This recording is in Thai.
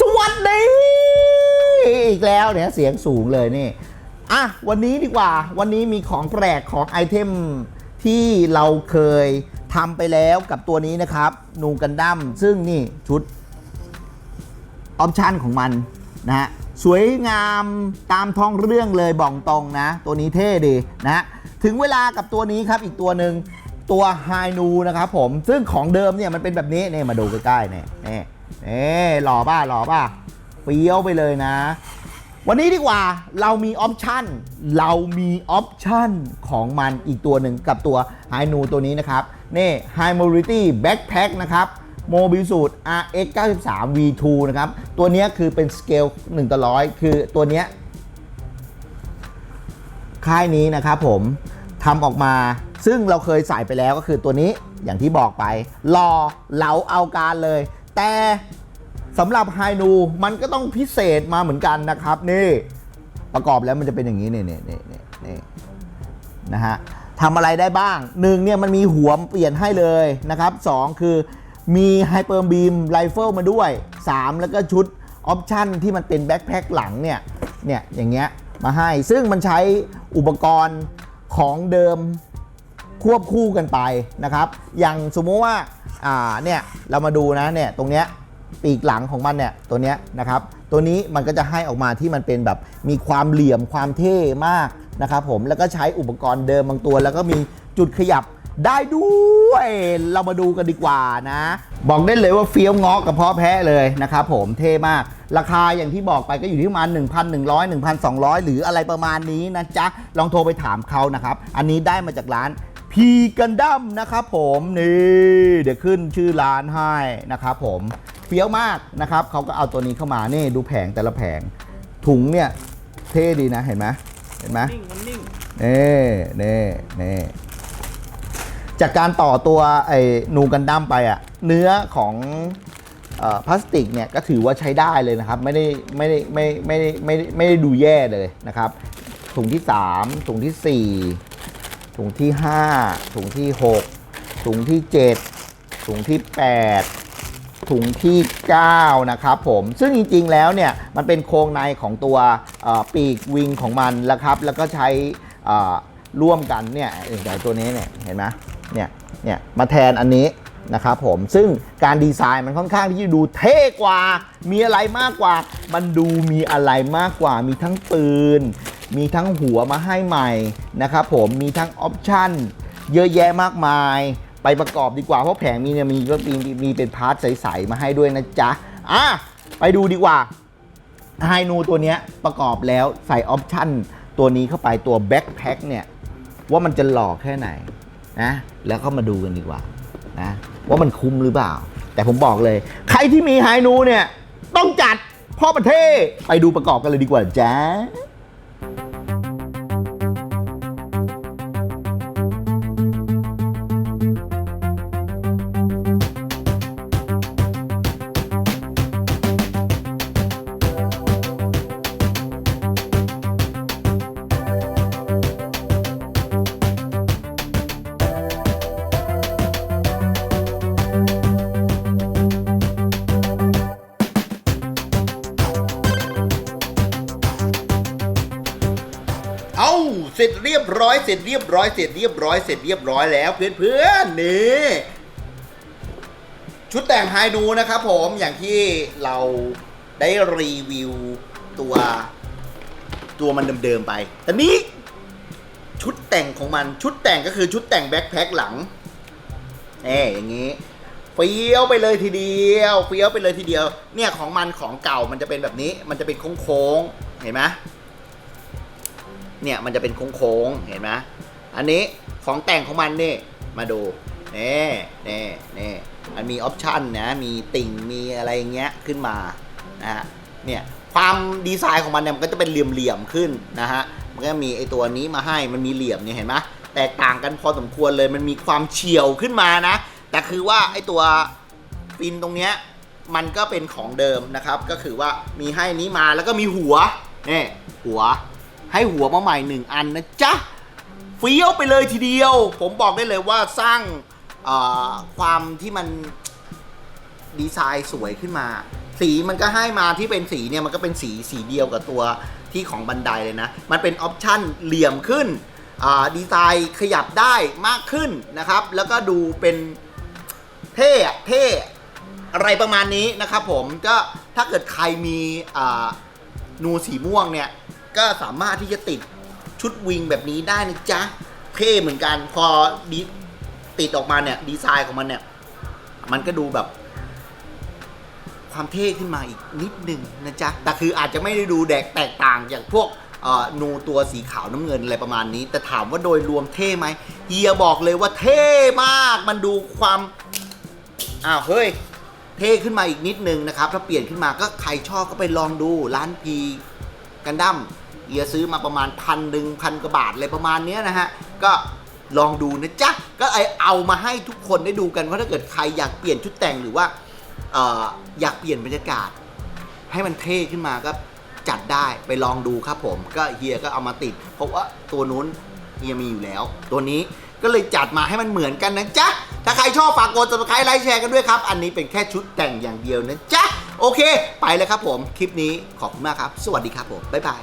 สวัสดี อีกแล้วเนี่ยเสียงสูงเลยนี่ อะ วันนี้ดีกว่า วันนี้มีของแปลกของไอเทมที่เราเคยทำไปแล้วกับตัวนี้นะครับ นูกันดั้มซึ่งนี่ชุด ออปชันของมันนะฮะ สวยงามตามท้องเรื่องเลยบอกตรงนะ ตัวนี้เท่ดีนะ ถึงเวลากับตัวนี้ครับอีกตัวหนึ่งตัวไฮนูนะครับผม ซึ่งของเดิมเนี่ยมันเป็นแบบนี้เนี่ยมาดูใกล้ๆเนี่ยเนี่ย นี่หล่อป่ะหล่อป่ะเฟี้ยวไปเลยนะ วันนี้ดีกว่าเรามีออปชันเรามีออปชันของมันอีกตัวหนึ่งกับตัวไฮนูตัวนี้นะครับ นี่ High Mobility Backpack นะครับโมบิสูตร RX 93 V2 นะครับ ตัวนี้คือเป็นสเกล1ต่อร้อยคือตัวนี้ค่ายนี้นะครับผมทำออกมาซึ่งเราเคยใส่ไปแล้วก็คือตัวนี้อย่างที่บอกไปรอเหลาเอาการเลย แต่สำหรับไฮนูมันก็ต้องพิเศษมาเหมือนกันนะครับ นี่ประกอบแล้วมันจะเป็นอย่างนี้นี่นี่นี่นี่นี่นะฮะทำอะไรได้บ้างหนึ่งเนี่ยมันมีหัวเปลี่ยนให้เลยนะครับสองคือมีไฮเปอร์บีมไรเฟิลมาด้วย 3 แล้วก็ชุดออปชันที่มันเป็นแบ็คแพ็คหลังเนี่ยเนี่ยอย่างเงี้ยมาให้ซึ่งมันใช้อุปกรณ์ของเดิม ควบคู่กันไปนะครับ อย่างสมมติว่าอ่าเนี่ยเรามาดูนะเนี่ยตรงเนี้ยปีกหลังของมันเนี่ยตัวเนี้ยนะครับ ตัวนี้มันก็จะให้ออกมาที่มันเป็นแบบมีความเหลี่ยมความเท่มากนะครับผมแล้วก็ใช้อุปกรณ์เดิมบางตัว แล้วก็มีจุดขยับได้ด้วย เรามาดูกันดีกว่านะ บอกได้เลยว่าเฟี้ยวงอกกับเพาะแพะเลยนะครับผมเท่มาก ราคาอย่างที่บอกไปก็อยู่ที่ประมาณ 1,100 1,200 หรืออะไรประมาณนี้นะจ๊ะ ลองโทรไปถามเขานะครับ อันนี้ได้มาจากร้าน พีกันดั้มนะครับผมนี่เดี๋ยวขึ้นชื่อร้านให้นะครับผมเฟี้ยวมากนะครับเขาก็เอาตัวนี้เข้ามานี่ดูแผงแต่ละแผง ถุงเนี่ยเท่ดีนะเห็นไหมเห็นไหมนิ่งมันนิ่งนี่นี่นี่จากการต่อตัวไอ้นูกันดั้มไปอะเนื้อของพลาสติกเนี่ยก็ถือว่าใช้ได้เลยนะครับ ไม่ได้ไม่ได้ไม่ไม่ไม่ได้ไม่ได้ดูแย่เลยนะครับถุงที่ 3 ถุงที่ 4 ถุงที่ 5 ถุงที่ 6 ถุงที่ 7 ถุงที่ 8 ถุงที่ 9 นะครับผม ซึ่งจริง ๆ แล้วเนี่ย มันเป็นโครงในของตัวปีกวิงของมันแล้วครับ แล้วก็ใช้ร่วมกันเนี่ยอย่างตัวนี้เนี่ย เห็นไหมเนี่ย เนี่ย มาแทนอันนี้นะครับผม ซึ่งการดีไซน์มันค่อนข้างที่จะดูเท่กว่า มีอะไรมากกว่า มันดูมีอะไรมากกว่า มีทั้งปืน มีทั้งหัวมาให้ใหม่นะครับผมมีทั้งออปชั่นเยอะแยะมากมาย ไปประกอบดีกว่า เพราะแผงมีเนี่ยมีก็มีมีเป็นพาร์ทใสๆมาให้ด้วยนะจ๊ะอะไปดูดีกว่าไฮนูตัวนี้ประกอบแล้วใส่ออปชั่นตัวนี้เข้าไปตัวแบ็คแพ็คเนี่ยว่ามันจะหลอกแค่ไหนนะแล้วก็มาดูกันดีกว่านะว่ามันคุ้มหรือเปล่า แต่ผมบอกเลย ใครที่มีไฮนูเนี่ย ต้องจัดพ่อประเทศไปดูประกอบกันเลยดีกว่าจ้า ร็จเรียบร้อยเสร็จเรียบร้อยเสร็จเรียบร้อยเสร็จเรียบร้อยแล้วเพื่อนๆนี่ชุดแต่งไฮนูนะครับผมอย่างที่เราได้รีวิวตัวตัวมันเดิมๆไปแต่นี้ชุดแต่งของมันชุดแต่งก็คือชุดแต่งแบ็คแพ็คหลังเอ่อย่างนี้เฟี้ยวไปเลยทีเดียวเฟี้ยวไปเลยทีเดียว เนี่ยของมันของเก่ามันจะเป็นแบบนี้ มันจะเป็นโค้งๆเห็นไหม เนี่ยมันจะเป็นโค้งๆเห็นไหมอันนี้ของแต่งของมันนี่มาดูเน่เน่เน่มันมีออปชันนะมีติ่งมีอะไรอย่างเงี้ยขึ้นมานะฮะเนี่ยความดีไซน์ของมันเนี่ยมันก็จะเป็นเหลี่ยมๆขึ้นนะฮะมันก็มีไอตัวนี้มาให้มันมีเหลี่ยมเนี่ยเห็นไหมแตกต่างกันพอสมควรเลยมันมีความเฉียวขึ้นมานะ แต่คือว่าไอตัวฟินตรงเนี้ยมันก็เป็นของเดิมนะครับ ก็คือว่ามีให้นี้มาแล้วก็มีหัวนี่หัว ให้หัวมาใหม่หนึ่งอันนะจ๊ะเฟี้ยวไปเลยทีเดียว ผมบอกได้เลยว่าสร้างความที่มันดีไซน์สวยขึ้นมา สีมันก็ให้มาที่เป็นสีเนี่ยมันก็เป็นสีสีเดียวกับตัวที่ของบันไดเลยนะ มันเป็นออปชั่นเหลี่ยมขึ้นดีไซน์ขยับได้มากขึ้นนะครับ แล้วก็ดูเป็นเท่เท่อะไรประมาณนี้นะครับผมก็ถ้าเกิดใครมีนูสีม่วงเนี่ย ก็สามารถที่จะติดชุดวิงแบบนี้ได้นะจ๊ะเท่เหมือนกันพอดีติดออกมาเนี่ย ดีไซน์ของมันเนี่ย มันก็ดูแบบ ความเท่ขึ้นมาอีกนิดหนึ่งนะจ๊ะ แต่คืออาจจะไม่ได้ดูแดกแตกต่างอย่างพวกนูตัวสีขาวน้ำเงินอะไรประมาณนี้ แต่ถามว่าโดยรวมเท่ไหมเฮียบอกเลยว่าเท่มาก มันดูความอ้าวเฮ้ย เท่ขึ้นมาอีกนิดนึงนะครับ ถ้าเปลี่ยนขึ้นมาก็ใครชอบก็ไปลองดูร้านพีกันดั้ม เฮียซื้อมาประมาณพันหนึ่งพันกว่าบาทอะไรประมาณเนี้ยนะฮะ ก็ลองดูนะจ๊ะ ก็ไอเอามาให้ทุกคนได้ดูกันว่าถ้าเกิดใครอยากเปลี่ยนชุดแต่งหรือว่าอออยากเปลี่ยนบรรยากาศ ให้มันเท่ขึ้นมาก็จัดได้ไปลองดูครับผม ก็เฮียก็เอามาติด เพราะว่าตัวนู้นเฮียมีอยู่แล้ว ตัวนี้ก็เลยจัดมาให้มันเหมือนกันนะจ๊ะ ถ้าใครชอบฝากกด subscribe ไลค์แชร์กันด้วยครับ อันนี้เป็นแค่ชุดแต่งอย่างเดียวนะจ๊ะ โอเค ไปเลยครับผม คลิปนี้ขอบคุณมากครับ สวัสดีครับผม บ๊ายบาย